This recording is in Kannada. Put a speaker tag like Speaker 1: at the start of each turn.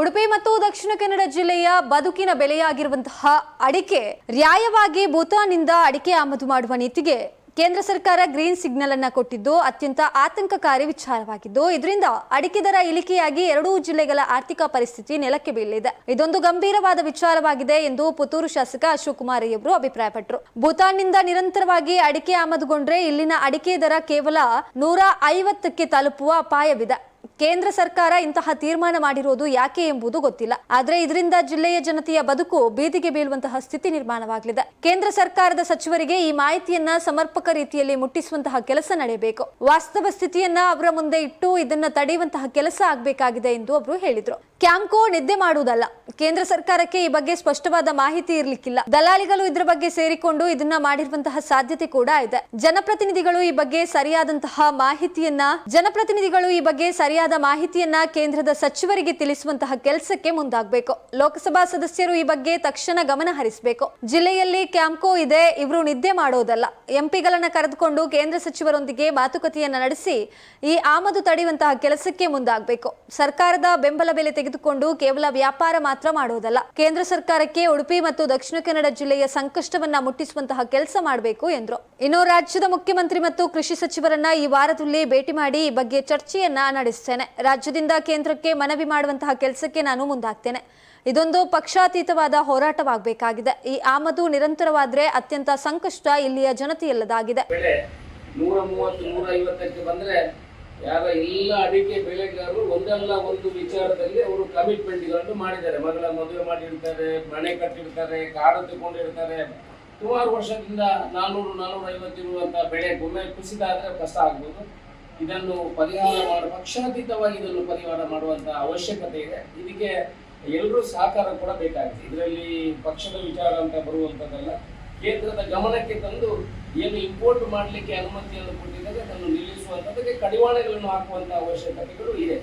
Speaker 1: ಉಡುಪಿ ಮತ್ತು ದಕ್ಷಿಣ ಕನ್ನಡ ಜಿಲ್ಲೆಯ ಬದುಕಿನ ಬೆಲೆಯಾಗಿರುವಂತಹ ಅಡಿಕೆ ರ್ಯಾಯವಾಗಿ ಭೂತಾನ್ನಿಂದ ಅಡಿಕೆ ಆಮದು ಮಾಡುವ ನೀತಿಗೆ ಕೇಂದ್ರ ಸರ್ಕಾರ ಗ್ರೀನ್ ಸಿಗ್ನಲ್ ಅನ್ನ ಕೊಟ್ಟಿದ್ದು, ಅತ್ಯಂತ ಆತಂಕಕಾರಿ ವಿಚಾರವಾಗಿದ್ದು, ಇದರಿಂದ ಅಡಿಕೆ ದರ ಇಳಿಕೆಯಾಗಿ ಎರಡೂ ಜಿಲ್ಲೆಗಳ ಆರ್ಥಿಕ ಪರಿಸ್ಥಿತಿ ನೆಲಕ್ಕೆ ಬೀಳಿದೆ ಇದೊಂದು ಗಂಭೀರವಾದ ವಿಚಾರವಾಗಿದೆ ಎಂದು ಪುತ್ತೂರು ಶಾಸಕ ಅಶೋಕ್ ಕುಮಾರ್ ಅವರು ಅಭಿಪ್ರಾಯಪಟ್ಟರು. ಭೂತಾನ್ನಿಂದ ನಿರಂತರವಾಗಿ ಅಡಿಕೆ ಆಮದುಗೊಂಡ್ರೆ ಇಲ್ಲಿನ ಅಡಿಕೆ ದರ ಕೇವಲ ನೂರ ಐವತ್ತಕ್ಕೆ ತಲುಪುವ ಅಪಾಯವಿದೆ. ಕೇಂದ್ರ ಸರ್ಕಾರ ಇಂತಹ ತೀರ್ಮಾನ ಮಾಡಿರುವುದು ಯಾಕೆ ಎಂಬುದು ಗೊತ್ತಿಲ್ಲ. ಆದರೆ ಇದರಿಂದ ಜಿಲ್ಲೆಯ ಜನತೆಯ ಬದುಕು ಬೀದಿಗೆ ಬೀಳುವಂತಹ ಸ್ಥಿತಿ ನಿರ್ಮಾಣವಾಗಲಿದೆ. ಕೇಂದ್ರ ಸರ್ಕಾರದ ಸಚಿವರಿಗೆ ಈ ಮಾಹಿತಿಯನ್ನ ಸಮರ್ಪಕ ರೀತಿಯಲ್ಲಿ ಮುಟ್ಟಿಸುವಂತಹ ಕೆಲಸ ನಡೆಯಬೇಕು. ವಾಸ್ತವ ಸ್ಥಿತಿಯನ್ನ ಅವರ ಮುಂದೆ ಇಟ್ಟು ಇದನ್ನ ತಡೆಯುವಂತಹ ಕೆಲಸ ಆಗಬೇಕಾಗಿದೆ ಎಂದು ಅವರು ಹೇಳಿದ್ರು. ಕ್ಯಾಂಕೋ ನಿದ್ದೆ ಮಾಡುವುದಲ್ಲ. ಕೇಂದ್ರ ಸರ್ಕಾರಕ್ಕೆ ಈ ಬಗ್ಗೆ ಸ್ಪಷ್ಟವಾದ ಮಾಹಿತಿ ಇರ್ಲಿಕ್ಕಿಲ್ಲ. ದಲ್ಲಾಳಿಗಳು ಇದ್ರ ಬಗ್ಗೆ ಸೇರಿಕೊಂಡು ಇದನ್ನ ಮಾಡಿರುವಂತಹ ಸಾಧ್ಯತೆ ಕೂಡ ಇದೆ. ಜನಪ್ರತಿನಿಧಿಗಳು ಈ ಬಗ್ಗೆ ಸರಿಯಾದಂತಹ ಮಾಹಿತಿಯನ್ನ, ಜನಪ್ರತಿನಿಧಿಗಳು ಈ ಬಗ್ಗೆ ಸರಿಯಾದ ಮಾಹಿತಿಯನ್ನ ಕೇಂದ್ರದ ಸಚಿವರಿಗೆ ತಿಳಿಸುವಂತಹ ಕೆಲಸಕ್ಕೆ ಮುಂದಾಗಬೇಕು. ಲೋಕಸಭಾ ಸದಸ್ಯರು ಈ ಬಗ್ಗೆ ತಕ್ಷಣ ಗಮನ ಹರಿಸಬೇಕು. ಜಿಲ್ಲೆಯಲ್ಲಿ ಕ್ಯಾಂಕೋ ಇದೆ, ಇವರು ನಿದ್ದೆ ಮಾಡೋದಲ್ಲ. ಎಂಪಿಗಳನ್ನ ಕರೆದುಕೊಂಡು ಕೇಂದ್ರ ಸಚಿವರೊಂದಿಗೆ ಮಾತುಕತೆಯನ್ನ ನಡೆಸಿ ಈ ಆಮದು ತಡೆಯುವಂತಹ ಕೆಲಸಕ್ಕೆ ಮುಂದಾಗಬೇಕು. ಸರ್ಕಾರದ ಬೆಂಬಲ ಬೆಲೆ ತೆಗೆದುಕೊಂಡು ಕೇವಲ ವ್ಯಾಪಾರ ಮಾತ್ರ ಮಾಡುವುದಲ್ಲ. ಕೇಂದ್ರ ಸರ್ಕಾರಕ್ಕೆ ಉಡುಪಿ ಮತ್ತು ದಕ್ಷಿಣ ಕನ್ನಡ ಜಿಲ್ಲೆಯ ಸಂಕಷ್ಟವನ್ನ ಮುಟ್ಟಿಸುವಂತಹ ಕೆಲಸ ಮಾಡಬೇಕು ಎಂದರು. ಇನ್ನು ರಾಜ್ಯದ ಮುಖ್ಯಮಂತ್ರಿ ಮತ್ತು ಕೃಷಿ ಸಚಿವರನ್ನ ಈ ವಾರದಲ್ಲಿ ಭೇಟಿ ಮಾಡಿ ಈ ಬಗ್ಗೆ ಚರ್ಚೆಯನ್ನ ನಡೆಸುತ್ತೇನೆ ರಾಜ್ಯದಿಂದ ಕೇಂದ್ರಕ್ಕೆ ಮನವಿ ಮಾಡುವಂತಹ ಕೆಲಸಕ್ಕೆ ನಾನು ಮುಂದಾಗ್ತೇನೆ. ಇದೊಂದು ಪಕ್ಷಾತೀತವಾದ ಹೋರಾಟವಾಗಬೇಕಾಗಿದೆ. ಈ ಆಮದು ನಿರಂತರವಾದ್ರೆ ಅತ್ಯಂತ ಸಂಕಷ್ಟ ಇಲ್ಲಿಯ ಜನತೆಯಲ್ಲದಾಗಿದೆ.
Speaker 2: ಯಾರ ಎಲ್ಲ ಅಡಿಕೆ ಬೆಳೆಗಾರರು ಒಂದಲ್ಲ ಒಂದು ವಿಚಾರದಲ್ಲಿ ಅವರು ಕಮಿಟ್ಮೆಂಟ್ಗಳನ್ನು ಮಾಡಿದ್ದಾರೆ. ಮಗಳ ಮದುವೆ ಮಾಡಿರ್ತಾರೆ, ಮನೆ ಕಟ್ಟಿರ್ತಾರೆ ಕಾಡು ತಗೊಂಡಿರ್ತಾರೆ. ಸುಮಾರು ವರ್ಷದಿಂದ ನಾನೂರು, ನಾನೂರ ಐವತ್ತಿರುವಂತಹ ಬೆಳೆ ಒಮ್ಮೆ ಕುಸಿತ ಆದ್ರೆ ಕಷ್ಟ ಆಗ್ಬೋದು. ಇದನ್ನು ಪರಿಹಾರ ಮಾಡುವ ಪಕ್ಷಾತೀತವಾಗಿ ಇದನ್ನು ಪರಿಹಾರ ಮಾಡುವಂತಹ ಅವಶ್ಯಕತೆ ಇದೆ. ಇದಕ್ಕೆ ಎಲ್ಲರೂ ಸಹಕಾರ ಕೂಡ ಬೇಕಾಗಿದೆ ಇದರಲ್ಲಿ ಪಕ್ಷದ ವಿಚಾರ ಅಂತ ಬರುವಂತದ್ದಲ್ಲ, ಕೇಂದ್ರದ ಗಮನಕ್ಕೆ ತಂದು ಏನು ಇಂಪೋರ್ಟ್ ಮಾಡಲಿಕ್ಕೆ ಅನುಮತಿಯನ್ನು ಕೊಟ್ಟಿದ್ದಾರೆ, ಅದನ್ನು ನಿಲ್ಲಿಸುವಂಥದ್ದಕ್ಕೆ ಕಡಿವಾಣಗಳನ್ನು ಹಾಕುವಂತಹ ಅವಶ್ಯಕತೆಗಳು ಇದೆ.